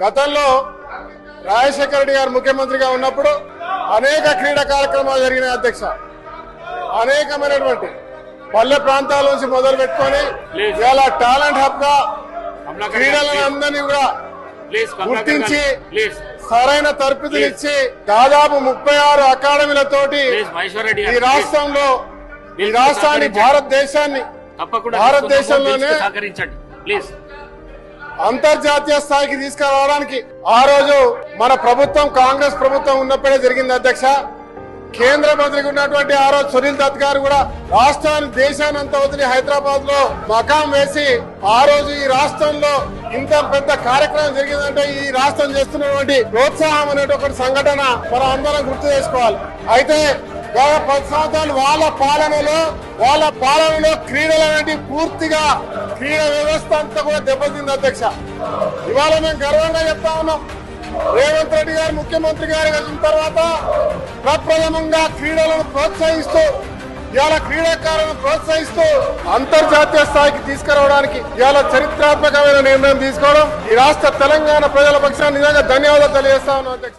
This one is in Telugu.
గతంలో రాజశేఖర రెడ్డి గారు ముఖ్యమంత్రిగా ఉన్నప్పుడు అనేక క్రీడా కార్యక్రమాలు జరిగినాయి అధ్యక్ష అనేకమైనటువంటి పల్లె ప్రాంతాల నుంచి మొదలు పెట్టుకొని. ఇవాళ టాలెంట్ హబ్గా క్రీడలను అందరినీ కూడా గుర్తించి సరైన తరపుదులు ఇచ్చి దాదాపు ముప్పై ఆరు అకాడమీలతోటి రెడ్డి ఈ. రాష్ట్రంలో ఈ రాష్ట్రాన్ని. భారతదేశాన్ని భారతదేశంలోనే అంతర్జాతీయ స్థాయికి తీసుకురావడానికి ఆ రోజు మన ప్రభుత్వం కాంగ్రెస్ ప్రభుత్వం ఉన్నప్పుడే జరిగింది అధ్యక్ష. కేంద్ర మంత్రికి ఉన్నటువంటి ఆ రోజు సునీల్ దత్ గారు కూడా రాష్ట్రాన్ని దేశాన్ని అంతా వదిలి హైదరాబాద్లో మకాం వేసి ఆ రోజు ఈ రాష్ట్రంలో ఇంత పెద్ద కార్యక్రమం జరిగిందంటే ఈ రాష్ట్రం చేస్తున్నటువంటి ప్రోత్సాహం అనేటువంటి సంఘటన మనం అందరం గుర్తు చేసుకోవాలి. అయితే గత పది సంవత్సరాలు వాళ్ళ పాలనలో వాళ్ళ పాలనలో క్రీడలు అనేది పూర్తిగా క్రీడా వ్యవస్థ అంతా కూడా దెబ్బతింది అధ్యక్ష. ఇవాళ మేము గర్వంగా చెప్తా ఉన్నాం. రేవంత్ రెడ్డి గారు ముఖ్యమంత్రి గారు వెళ్ళిన తర్వాత ప్రప్రథమంగా క్రీడలను ప్రోత్సహిస్తూ ఇవాళ క్రీడాకారులను ప్రోత్సహిస్తూ అంతర్జాతీయ స్థాయికి తీసుకురావడానికి ఇవాళ చరిత్రాత్మకమైన నిర్ణయం తీసుకోవడం ఈ రాష్ట్ర తెలంగాణ ప్రజల పక్షాన్ని నిజంగా ధన్యవాదాలు తెలియజేస్తా ఉన్నాం అధ్యక్ష.